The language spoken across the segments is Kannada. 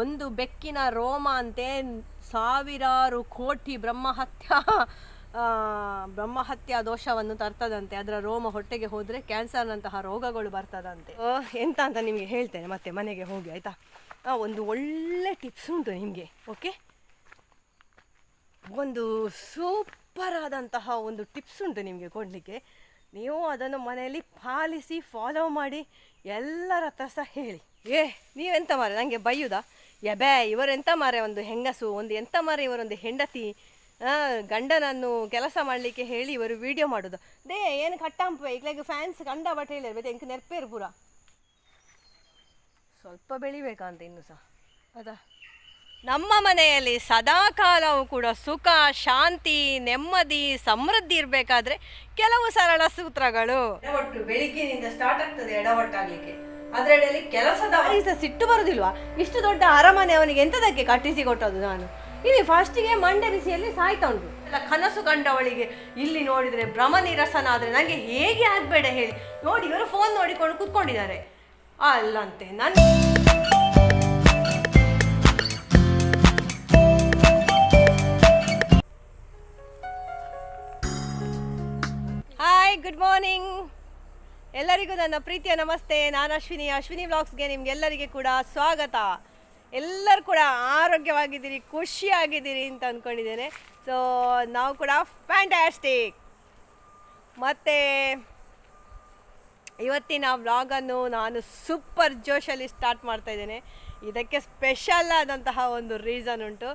ಒಂದು ಬೆಕ್ಕಿನ ರೋಮ ಅಂತೆ, ಸಾವಿರಾರು ಕೋಟಿ ಬ್ರಹ್ಮಹತ್ಯ ಬ್ರಹ್ಮಹತ್ಯಾ ದೋಷವನ್ನು ತರ್ತದಂತೆ. ಅದರ ರೋಮ ಹೊಟ್ಟೆಗೆ ಹೋದರೆ ಕ್ಯಾನ್ಸರ್ನಂತಹ ರೋಗಗಳು ಬರ್ತದಂತೆ. ಎಂತ ಅಂತ ನಿಮಗೆ ಹೇಳ್ತೇನೆ ಮತ್ತೆ ಮನೆಗೆ ಹೋಗಿ, ಆಯಿತಾ? ಒಂದು ಒಳ್ಳೆ ಟಿಪ್ಸ್ ಉಂಟು ನಿಮಗೆ ಓಕೆ ಒಂದು ಸೂಪರ್ ಆದಂತಹ ಒಂದು ಟಿಪ್ಸ್ ಉಂಟು ನಿಮಗೆ ಕೊಡಲಿಕ್ಕೆ. ನೀವು ಅದನ್ನು ಮನೆಯಲ್ಲಿ ಪಾಲಿಸಿ ಫಾಲೋ ಮಾಡಿ, ಎಲ್ಲರ ಹತ್ರ ಸಹ ಹೇಳಿ. ಏ, ನೀವೆಂತ ಮಾರೆ ನನಗೆ ಬೈಯುದಾ? ಎಬೆ ಇವರೆಂತ ಮಾರೆ ಒಂದು ಹೆಂಗಸು, ಒಂದು ಎಂತ ಮಾರೆ ಇವರೊಂದು ಹೆಂಡತಿ? ಗಂಡನನ್ನು ಕೆಲಸ ಮಾಡಲಿಕ್ಕೆ ಹೇಳಿ ಇವರು ವಿಡಿಯೋ ಮಾಡೋದು. ದೇ, ಏನು ಕಟ್ಟಂಪೆ ಈಗಲಾಗ ಫ್ಯಾನ್ಸ್ ಕಂಡ ಬಟ್ ಹೇಳಿರ್ ಬೇಕು ಎಂಕ ನೆರ್ಪೇರು ಪೂರ. ಸ್ವಲ್ಪ ಬೆಳಿಬೇಕಂತ ಇನ್ನು ಸಹ ಅದ. ನಮ್ಮ ಮನೆಯಲ್ಲಿ ಸದಾ ಕಾಲವೂ ಕೂಡ ಸುಖ, ಶಾಂತಿ, ನೆಮ್ಮದಿ, ಸಮೃದ್ಧಿ ಇರಬೇಕಾದ್ರೆ ಕೆಲವು ಸರಳ ಸೂತ್ರಗಳು. ಎಡವಟ್ಟು, ಬೆಳಿಗ್ಗೆನಿಂದ ಸ್ಟಾರ್ಟ್ ಆಗ್ತದೆ ಎಡವಟ್ಟಾಗ್ಲಿಕ್ಕೆ. ಅದರಲ್ಲಿ ಕೆಲಸದ ಸಹ ಸಿಟ್ಟು ಬರುದಿಲ್ವಾ? ಇಷ್ಟು ದೊಡ್ಡ ಅರಮನೆ ಅವನಿಗೆ ಎಂತದಕ್ಕೆ ಕಟ್ಟಿಸಿ ಕೊಟ್ಟದ್ದು ನಾನು? ಇಲ್ಲಿ ಫಸ್ಟಿಗೆ ಮಂಡರಿಸಿಯಲ್ಲಿ ಸಾಯ್ತಾ ಉಂಟು ಎಲ್ಲ ಕನಸು ಕಂಡವಳಿಗೆ ಇಲ್ಲಿ ನೋಡಿದ್ರೆ ಭ್ರಮ ನಿರಸನ ಆದ್ರೆ ನನಗೆ ಹೇಗೆ ಆಗ್ಬೇಡ ಹೇಳಿ. ನೋಡಿ ಇವರು ಫೋನ್ ನೋಡಿಕೊಂಡು ಕೂತ್ಕೊಂಡಿದ್ದಾರೆ. ಅಲ್ಲಂತೆ ನನ್ನ ಹಾಯ್ ಗುಡ್ ಮಾರ್ನಿಂಗ್ ಎಲ್ಲರಿಗೂ ನನ್ನ ಪ್ರೀತಿಯ ನಮಸ್ತೆ. ನಾನು ಅಶ್ವಿನಿ. ಅಶ್ವಿನಿ ವ್ಲಾಗ್ಸ್ಗೆ ನಿಮ್ಗೆಲ್ಲರಿಗೆ ಕೂಡ ಸ್ವಾಗತ. ಎಲ್ಲರೂ ಕೂಡ ಆರೋಗ್ಯವಾಗಿದ್ದೀರಿ, ಖುಷಿಯಾಗಿದ್ದೀರಿ ಅಂತ ಅಂದ್ಕೊಂಡಿದ್ದೇನೆ ಸೊ ನಾವು ಕೂಡ ಫ್ಯಾಂಟ್ಯಾಸ್ಟಿಕ್ ಮತ್ತು, ಇವತ್ತಿನ ವ್ಲಾಗನ್ನು ನಾನು ಸೂಪರ್ ಜೋಶಲ್ಲಿ ಸ್ಟಾರ್ಟ್ ಮಾಡ್ತಾ ಇದ್ದೇನೆ. ಇದಕ್ಕೆ ಸ್ಪೆಷಲ್ ಆದಂತಹ ಒಂದು ರೀಸನ್ ಉಂಟು.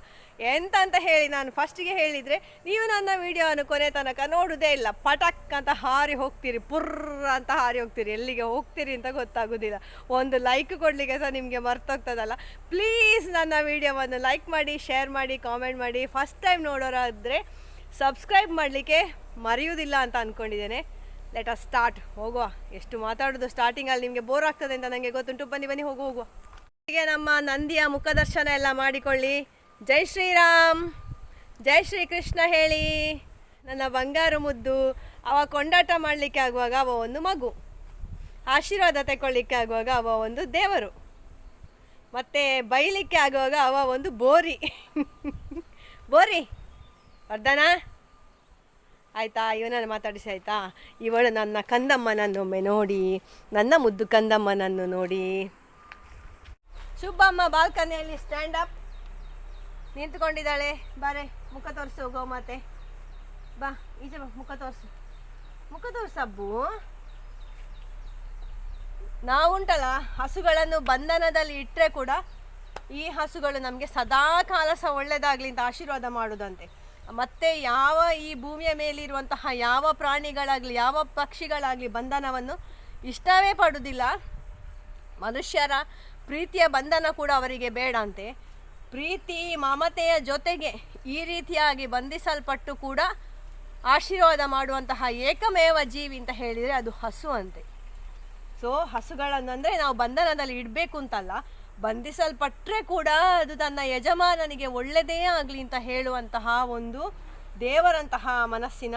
ಎಂತ ಅಂತ ಹೇಳಿ ನಾನು ಫಸ್ಟಿಗೆ ಹೇಳಿದರೆ, ನೀವು ನನ್ನ ವಿಡಿಯೋವನ್ನು ಕೊನೆ ತನಕ ನೋಡುವುದೇ ಇಲ್ಲ. ಪಟಕ್ ಅಂತ ಹಾರಿ ಹೋಗ್ತೀರಿ, ಪುರ್ರ ಅಂತ ಹಾರಿ ಹೋಗ್ತೀರಿ. ಎಲ್ಲಿಗೆ ಹೋಗ್ತೀರಿ ಅಂತ ಗೊತ್ತಾಗೋದಿಲ್ಲ. ಒಂದು ಲೈಕ್ ಕೊಡಲಿಕ್ಕೆ ಸಹ ನಿಮಗೆ ಮರ್ತೋಗ್ತದಲ್ಲ. ಪ್ಲೀಸ್ ನನ್ನ ವಿಡಿಯೋವನ್ನು ಲೈಕ್ ಮಾಡಿ ಶೇರ್ ಮಾಡಿ ಕಾಮೆಂಟ್ ಮಾಡಿ. ಫಸ್ಟ್ ಟೈಮ್ ನೋಡೋರಾದರೆ ಸಬ್ಸ್ಕ್ರೈಬ್ ಮಾಡಲಿಕ್ಕೆ ಮರೆಯುವುದಿಲ್ಲ ಅಂತ ಅಂದ್ಕೊಂಡಿದ್ದೇನೆ ಲೆಟ್ ಅಸ್ ಸ್ಟಾರ್ಟ್ ಹೋಗುವ. ಎಷ್ಟು ಮಾತಾಡೋದು ಸ್ಟಾರ್ಟಿಂಗಲ್ಲಿ ನಿಮಗೆ ಬೋರ್ ಆಗ್ತದೆ ಅಂತ ನನಗೆ ಗೊತ್ತುಂಟು. ಬನ್ನಿ ಬನ್ನಿ, ಹೋಗು, ಹೋಗುವ. ನಮ್ಮ ನಂದಿಯ ಮುಖದರ್ಶನ ಎಲ್ಲ ಮಾಡಿಕೊಳ್ಳಿ. ಜೈ ಶ್ರೀರಾಮ್. ಜೈ ಶ್ರೀ ಕೃಷ್ಣ ಹೇಳಿ. ನನ್ನ ಬಂಗಾರು ಮುದ್ದು, ಅವ ಕೊಂಡಾಟ ಮಾಡಲಿಕ್ಕೆ ಆಗುವಾಗ ಅವ ಒಂದು ಮಗು. ಆಶೀರ್ವಾದ ತಗೊಳ್ಳಿಕ್ಕೆ ಆಗುವಾಗ ಅವ ಒಂದು ದೇವರು. ಮತ್ತು ಬೈಲಿಕ್ಕೆ ಆಗುವಾಗ ಅವ ಒಂದು ಬೋರಿ. ಬೋರಿ, ವರ್ಧನ. ಆಯಿತಾ, ಇವನನ್ನು ಮಾತಾಡಿಸಿ, ಆಯಿತಾ? ಇವಳು ನನ್ನ ಕಂದಮ್ಮನನ್ನೊಮ್ಮೆ ನೋಡಿ, ನನ್ನ ಮುದ್ದು ಕಂದಮ್ಮನನ್ನು ನೋಡಿ. ಶುಭಮ್ಮ ಬಾಲ್ಕನಿಯಲ್ಲಿ ಸ್ಟ್ಯಾಂಡ್ ಅಪ್ ನಿಂತ್ಕೊಂಡಿದ್ದಾಳೆ. ಬಾರೆ, ಮುಖ ತೋರಿಸು, ಗೋಮಾತೆ. ಬಾ, ಈಚೆ ಬಾ, ಮುಖ ತೋರಿಸು. ಮುಖ ತೋರಿಸಬ್ಬು ನಾವುಂಟಲ್ಲ, ಹಸುಗಳನ್ನು ಬಂಧನದಲ್ಲಿ ಇಟ್ಟರೆ ಕೂಡ ಈ ಹಸುಗಳು ನಮಗೆ ಸದಾ ಕಾಲ ಸಹ ಒಳ್ಳೆಯದಾಗಲಿ ಅಂತ ಆಶೀರ್ವಾದ ಮಾಡೋದಂತೆ. ಮತ್ತೆ ಯಾವ ಈ ಭೂಮಿಯ ಮೇಲಿರುವಂತಹ ಯಾವ ಪ್ರಾಣಿಗಳಾಗಲಿ, ಯಾವ ಪಕ್ಷಿಗಳಾಗಲಿ ಬಂಧನವನ್ನು ಇಷ್ಟವೇ ಪಡುವುದಿಲ್ಲ ಮನುಷ್ಯರ ಪ್ರೀತಿಯ ಬಂಧನ ಕೂಡ ಅವರಿಗೆ ಬೇಡ ಅಂತೆ. ಪ್ರೀತಿ ಮಮತೆಯ ಜೊತೆಗೆ ಈ ರೀತಿಯಾಗಿ ಬಂಧಿಸಲ್ಪಟ್ಟು ಕೂಡ ಆಶೀರ್ವಾದ ಮಾಡುವಂತಹ ಏಕಮೇವ ಜೀವಿ ಅಂತ ಹೇಳಿದರೆ ಅದು ಹಸು ಅಂತೆ. ಸೊ ಹಸುಗಳನ್ನಂದರೆ ನಾವು ಬಂಧನದಲ್ಲಿ ಇಡಬೇಕು ಅಂತಲ್ಲ ಬಂಧಿಸಲ್ಪಟ್ಟರೆ ಕೂಡ ಅದು ತನ್ನ ಯಜಮಾನನಿಗೆ ಒಳ್ಳೆಯದೇ ಆಗಲಿ ಅಂತ ಹೇಳುವಂತಹ ಒಂದು ದೇವರಂತಹ ಮನಸ್ಸಿನ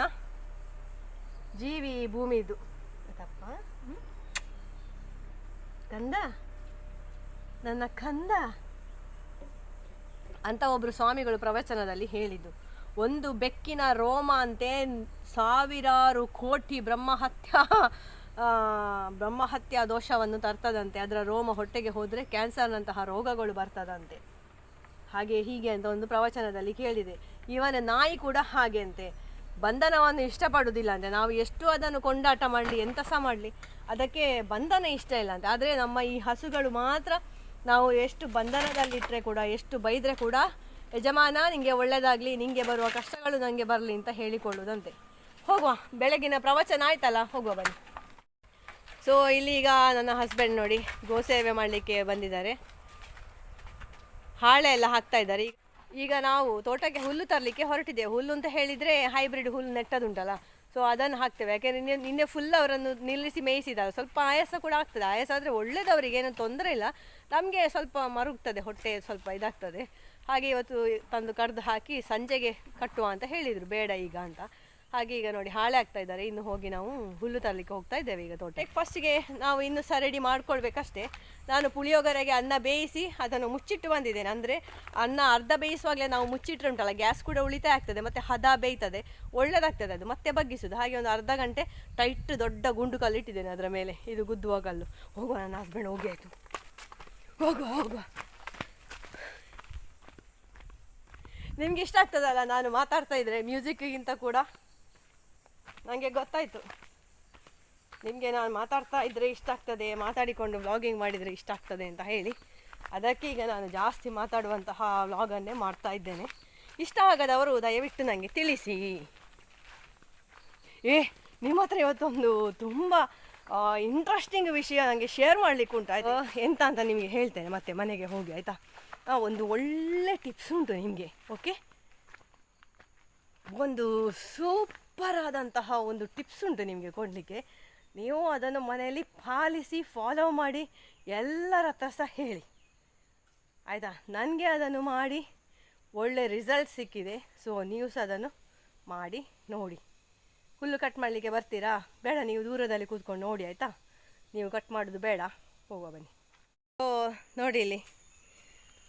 ಜೀವಿ ಭೂಮಿದು. ಆಯ್ತಪ್ಪ ಹ್ಮ್? ನನ್ನ ಕಂದ. ಅಂತ ಒಬ್ಬರು ಸ್ವಾಮಿಗಳು ಪ್ರವಚನದಲ್ಲಿ ಹೇಳಿದ್ದು. ಒಂದು ಬೆಕ್ಕಿನ ರೋಮ ಅಂತೆ ಸಾವಿರಾರು ಕೋಟಿ ಬ್ರಹ್ಮಹತ್ಯಾ ಬ್ರಹ್ಮಹತ್ಯ ದೋಷವನ್ನು ತರ್ತದಂತೆ. ಅದರ ರೋಮ ಹೊಟ್ಟೆಗೆ ಹೋದರೆ ಕ್ಯಾನ್ಸರ್ನಂತಹ ರೋಗಗಳು ಬರ್ತದಂತೆ. ಹಾಗೆ ಹೀಗೆ ಅಂತ ಒಂದು ಪ್ರವಚನದಲ್ಲಿ ಕೇಳಿದೆ. ಇವನ ನಾಯಿ ಕೂಡ ಹಾಗೆ ಅಂತೆ. ಬಂಧನವನ್ನು ಇಷ್ಟಪಡುವುದಿಲ್ಲ ಅಂತೆ. ನಾವು ಎಷ್ಟು ಅದನ್ನು ಕೊಂಡಾಟ ಮಾಡಲಿ ಎಂತ ಸಹ ಮಾಡಲಿ, ಅದಕ್ಕೆ ಬಂಧನ ಇಷ್ಟ ಇಲ್ಲ ಅಂತೆ. ಆದರೆ ನಮ್ಮ ಈ ಹಸುಗಳು ಮಾತ್ರ ನಾವು ಎಷ್ಟು ಬಂಧನದಲ್ಲಿಟ್ಟರೆ ಕೂಡ, ಎಷ್ಟು ಬೈದರೆ ಕೂಡ ಯಜಮಾನ ನಿಮಗೆ ಒಳ್ಳೆಯದಾಗಲಿ ನಿಮಗೆ ಬರುವ ಕಷ್ಟಗಳು ನನಗೆ ಬರಲಿ ಅಂತ ಹೇಳಿಕೊಳ್ಳುವುದಂತೆ ಹೋಗುವ, ಬೆಳಗಿನ ಪ್ರವಚನ ಆಯ್ತಲ್ಲ? ಹೋಗುವ ಬನ್ನಿ. ಸೊ ಇಲ್ಲಿ ಈಗ ನನ್ನ ಹಸ್ಬೆಂಡ್ ನೋಡಿ ಗೋಸೇವೆ ಮಾಡಲಿಕ್ಕೆ ಬಂದಿದ್ದಾರೆ. ಹಾಳೆ ಎಲ್ಲ ಹಾಕ್ತಾ ಇದ್ದಾರೆ. ಈಗ- ನಾವು ತೋಟಕ್ಕೆ ಹುಲ್ಲು ತರಲಿಕ್ಕೆ ಹೊರಟಿದ್ದೇವೆ. ಹುಲ್ಲು ಅಂತ ಹೇಳಿದರೆ ಹೈಬ್ರಿಡ್ ಹುಲ್ಲು ನೆಟ್ಟದುಂಟಲ್ಲ ಸೊ ಅದನ್ನು ಹಾಕ್ತೇವೆ. ಯಾಕೆಂದರೆ ನಿನ್ನೆ ನಿನ್ನೆ ಫುಲ್ ಅವರನ್ನು ನಿಲ್ಲಿಸಿ ಮೇಯಿಸಿದ್ದಾರೆ. ಸ್ವಲ್ಪ ಆಯಾಸ ಕೂಡ ಆಗ್ತದೆ. ಆಯಾಸ ಆದರೆ ಒಳ್ಳೇದವರಿಗೆ ಏನೂ ತೊಂದರೆ ಇಲ್ಲ. ನಮಗೆ ಸ್ವಲ್ಪ ಮರುಗ್ತದೆ, ಹೊಟ್ಟೆ ಸ್ವಲ್ಪ ಇದಾಗ್ತದೆ. ಹಾಗೆ ಇವತ್ತು ತಂದು ಕಡ್ದು ಹಾಕಿ ಸಂಜೆಗೆ ಕಟ್ಟುವ ಅಂತ ಹೇಳಿದರು, ಬೇಡ ಈಗ ಅಂತ. ಹಾಗೆ ಈಗ ನೋಡಿ ಹಾಳೆ ಆಗ್ತಾ ಇದ್ದಾರೆ, ಇನ್ನು ಹೋಗಿ ನಾವು ಹುಲ್ಲು ತರಲಿಕ್ಕೆ ಹೋಗ್ತಾ ಇದ್ದೇವೆ ಈಗ ತೋಟಕ್ಕೆ ಫಸ್ಟಿಗೆ ನಾವು ಇನ್ನು ಸಹ ರೆಡಿ ಮಾಡ್ಕೊಳ್ಬೇಕಷ್ಟೇ. ನಾನು ಪುಳಿಯೋಗರೆಗೆ ಅನ್ನ ಬೇಯಿಸಿ ಅದನ್ನು ಮುಚ್ಚಿಟ್ಟು ಬಂದಿದ್ದೇನೆ. ಅಂದರೆ ಅನ್ನ ಅರ್ಧ ಬೇಯಿಸುವಾಗಲೇ ನಾವು ಮುಚ್ಚಿಟ್ರೆ ಉಂಟಲ್ಲ ಗ್ಯಾಸ್ ಕೂಡ ಉಳಿತಾಯ ಆಗ್ತದೆ, ಮತ್ತು ಹದ ಬೇಯ್ತದೆ ಒಳ್ಳೆಯದಾಗ್ತದೆ ಅದು, ಮತ್ತೆ ಬಗ್ಗಿಸೋದು ಹಾಗೆ ಒಂದು ಅರ್ಧ ಗಂಟೆ ಟೈಟ್ ದೊಡ್ಡ ಗುಂಡು ಕಲ್ಲು ಇಟ್ಟಿದ್ದೇನೆ ಅದರ ಮೇಲೆ, ಇದು ಗುದ್ದುವ ಕಲ್ಲು. ಹೋಗುವ ನನ್ನ ಹಸ್ಬೆಂಡ್ ಹೋಗಿ ಆಯಿತು. ಹೋಗುವ ಹೋಗುವ ನಿಮ್ಗೆ ಇಷ್ಟ ಆಗ್ತದಲ್ಲ, ನಾನು ಮಾತಾಡ್ತಾ ಇದ್ರೆ ಮ್ಯೂಸಿಕ್ಗಿಂತ ಕೂಡ? ನನಗೆ ಗೊತ್ತಾಯ್ತು. ನಿಮಗೆ ನಾನು ಮಾತಾಡ್ತಾ ಇದ್ದರೆ ಇಷ್ಟ ಆಗ್ತದೆ, ಮಾತಾಡಿಕೊಂಡು ವ್ಲಾಗಿಂಗ್ ಮಾಡಿದರೆ ಇಷ್ಟ ಆಗ್ತದೆ ಅಂತ ಹೇಳಿ. ಅದಕ್ಕೆ ಈಗ ನಾನು ಜಾಸ್ತಿ ಮಾತಾಡುವಂತಹ ವ್ಲಾಗನ್ನೇ ಮಾಡ್ತಾ ಇದ್ದೇನೆ. ಇಷ್ಟ ಆಗದವರು ದಯವಿಟ್ಟು ನನಗೆ ತಿಳಿಸಿ. ಏ, ನಿಮ್ಮ ಹತ್ರ ಇವತ್ತೊಂದು ತುಂಬ ಇಂಟ್ರೆಸ್ಟಿಂಗ್ ವಿಷಯ ನನಗೆ ಶೇರ್ ಮಾಡಲಿಕ್ಕೆ ಉಂಟು ಆಯಿತು ಎಂತ ಅಂತ ನಿಮಗೆ ಹೇಳ್ತೇನೆ ಮತ್ತೆ ಮನೆಗೆ ಹೋಗಿ ಆಯಿತಾ? ಒಂದು ಒಳ್ಳೆ ಟಿಪ್ಸ್ ಉಂಟು ನಿಮಗೆ ಓಕೆ ಒಂದು ಸೂಪರ್ ಆದಂತಹ ಒಂದು ಟಿಪ್ಸ್ ಉಂಟು ನಿಮಗೆ ಕೊಡಲಿಕ್ಕೆ. ನೀವು ಅದನ್ನು ಮನೆಯಲ್ಲಿ ಪಾಲಿಸಿ ಫಾಲೋ ಮಾಡಿ ಎಲ್ಲರ ಹತ್ರ ಸಹ ಹೇಳಿ. ಆಯಿತಾ? ನನಗೆ ಅದನ್ನು ಮಾಡಿ ಒಳ್ಳೆ ರಿಸಲ್ಟ್ ಸಿಕ್ಕಿದೆ. ಸೊ ನೀವು ಸಹ ಅದನ್ನು ಮಾಡಿ ನೋಡಿ. ಹುಲ್ಲು ಕಟ್ ಮಾಡಲಿಕ್ಕೆ ಬರ್ತೀರಾ? ಬೇಡ, ನೀವು ದೂರದಲ್ಲಿ ಕೂತ್ಕೊಂಡು ನೋಡಿ, ಆಯಿತಾ? ನೀವು ಕಟ್ ಮಾಡೋದು ಬೇಡ. ಹೋಗುವ, ಬನ್ನಿ. ಓ, ನೋಡಿ ಇಲ್ಲಿ.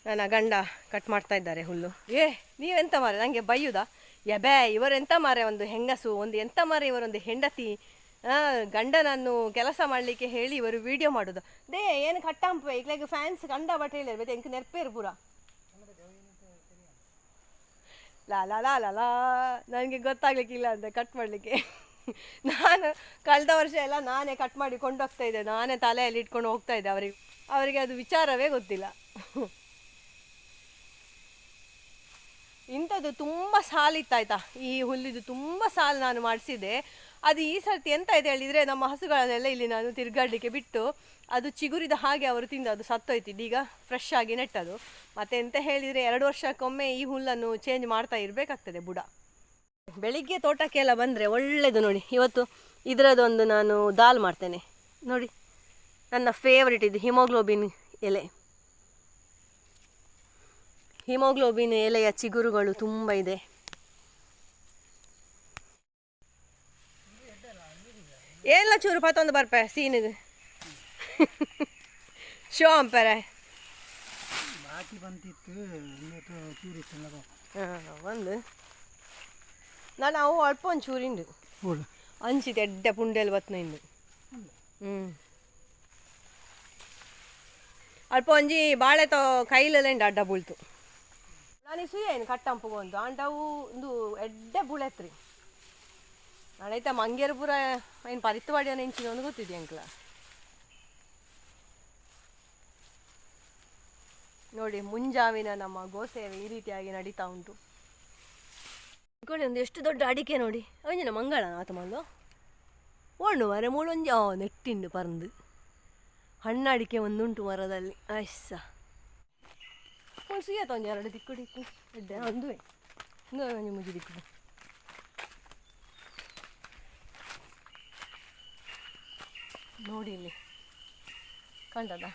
ನನ್ನ ಗಂಡ ಕಟ್ ಮಾಡ್ತಾ ಇದ್ದಾರೆ ಹುಲ್ಲು. ಏ ನೀವೆಂತ ಮಾರೆ? ನನಗೆ ಬೈಯುದಾ? ಎಬೆ ಇವರೆಂತ ಮಾರೆ? ಒಂದು ಹೆಂಗಸು, ಒಂದು ಎಂತ ಮಾರೆ? ಇವರೊಂದು ಹೆಂಡತಿ. ಗಂಡನನ್ನು ಕೆಲಸ ಮಾಡಲಿಕ್ಕೆ ಹೇಳಿ ಇವರು ವಿಡಿಯೋ ಮಾಡೋದು. ದೇ, ಏನು ಕಟ್ಟಾಂಪ ಈಗಲಾಗ ಫ್ಯಾನ್ಸ್ ಗಂಡ ಬಟ್ಟೆ ಹೇಳಿರ್ಬೇಕು ಎಂಕ್ ನೆರ್ಪೇರು ಪೂರ. ಲಾ ಲಾ ಲಾ ಲಾ ಲಾ, ನನಗೆ ಗೊತ್ತಾಗ್ಲಿಕ್ಕಿಲ್ಲ ಅಂತ ಕಟ್ ಮಾಡಲಿಕ್ಕೆ. ನಾನು ಕಳೆದ ವರ್ಷ ಎಲ್ಲ ನಾನೇ ಕಟ್ ಮಾಡಿ ಕೊಂಡೋಗ್ತಾ ಇದ್ದೆ. ನಾನೇ ತಲೆಯಲ್ಲಿ ಇಟ್ಕೊಂಡು ಹೋಗ್ತಾ ಇದ್ದೆ ಅವರಿಗೆ. ಅವರಿಗೆ ಅದು ವಿಚಾರವೇ ಗೊತ್ತಿಲ್ಲ. ಇಂಥದ್ದು ತುಂಬ ಸಾಲಿತ್ತಾಯ್ತಾ ಈ ಹುಲ್ಲಿದು ತುಂಬ ಸಾಲು ನಾನು ಮಾಡಿಸಿದೆ ಅದು ಈ ಸರ್ತಿ ಎಂತ ಇದೆ ಹೇಳಿದರೆ ನಮ್ಮ ಹಸುಗಳನ್ನೆಲ್ಲ ಇಲ್ಲಿ ನಾನು ತಿರುಗಾಡಲಿಕ್ಕೆ ಬಿಟ್ಟು ಅದು ಚಿಗುರಿದ ಹಾಗೆ ಅವರು ತಿಂದು ಅದು ಸತ್ತೋಯ್ತು. ಇದೀಗ ಫ್ರೆಶ್ ಆಗಿ ನೆಟ್ಟದು. ಮತ್ತೆ ಎಂತ ಹೇಳಿದರೆ ಎರಡು ವರ್ಷಕ್ಕೊಮ್ಮೆ ಈ ಹುಲ್ಲನ್ನು ಚೇಂಜ್ ಮಾಡ್ತಾ ಇರಬೇಕಾಗ್ತದೆ ಬುಡ. ಬೆಳಿಗ್ಗೆ ತೋಟಕ್ಕೆಲ್ಲ ಬಂದರೆ ಒಳ್ಳೆಯದು ನೋಡಿ. ಇವತ್ತು ಇದರದೊಂದು ನಾನು ದಾಲ್ ಮಾಡ್ತೇನೆ. ನೋಡಿ, ನನ್ನ ಫೇವ್ರೆಟ್ ಇದು ಹಿಮೋಗ್ಲೋಬಿನ್ ಎಲೆ. ಹಿಮೋಗ್ಲೋಬಿನ್ ಎಲೆಯ ಚಿಗುರುಗಳು ತುಂಬ ಇದೆ. ಎಲ್ಲ ಚೂರು ಪತ್ತೊಂದು ಬರ್ಪ, ಸೀನಿಗೆ? ಶೋ ಅಂಪರೆ ಬಾಕಿ ಬಂದಿತ್ತು ಒಂದು. ನಾನು ಅವು ಅಲ್ಪ ಒಂದು ಚೂರಿಂಡು ದೊಡ್ಡ ಎಡ್ಡೆ ಪುಂಡೆಲ್ ಬತ್ನೈಂದು ಹ್ಞೂ ಅಲ್ಪ ಒಂಜಿ ಬಾಳೆ ತೋ ಕೈಲೆಲ್ಲ ಅಡ್ಡ ಬೀಳ್ತು. ನಾನು ಸುಯ್ಯ ಏನು ಕಟ್ಟಂಪು ಒಂದು ಅಂಡವು ಒಂದು ಎಡ್ಡೆ ಬುಳೆತ್ರಿ. ನಾಳೆ ಮಂಗೇರ್ಪುರ ಪೂರ ಏನು ಪರಿತ್ತುವಾಡಿಯ ನೆಂಚಿನ ಒಂದು ಗೊತ್ತಿದೆ ಅಂಕ್ಲ. ನೋಡಿ, ಮುಂಜಾವಿನ ನಮ್ಮ ಗೋಸೇವೆ ಈ ರೀತಿಯಾಗಿ ನಡೀತಾ ಉಂಟು. ಇಟ್ಕೊಳ್ಳಿ ಒಂದು ಎಷ್ಟು ದೊಡ್ಡ ಅಡಿಕೆ ನೋಡಿ. ಅವನ ಮಂಗಳ ಆತ ಮಲ್ಲು ಒಣ್ಣು ಮರ ಮೂಳೊಂಜಿ ಆ, ನೆಟ್ಟಿಂಡು ಪರಂದು. ಹಣ್ಣು ಅಡಿಕೆ ಒಂದುಂಟು ಮರದಲ್ಲಿ. ಅಯ್ಸ. ಒಂದು ಎರಡು ದಿಕ್ಕು ದಿಕ್ಕು. ಒಂದು ಮುಜಿ ದಿಕ್ಕು ನೋಡಿ ಇಲ್ಲಿ. ಕಂಡದ?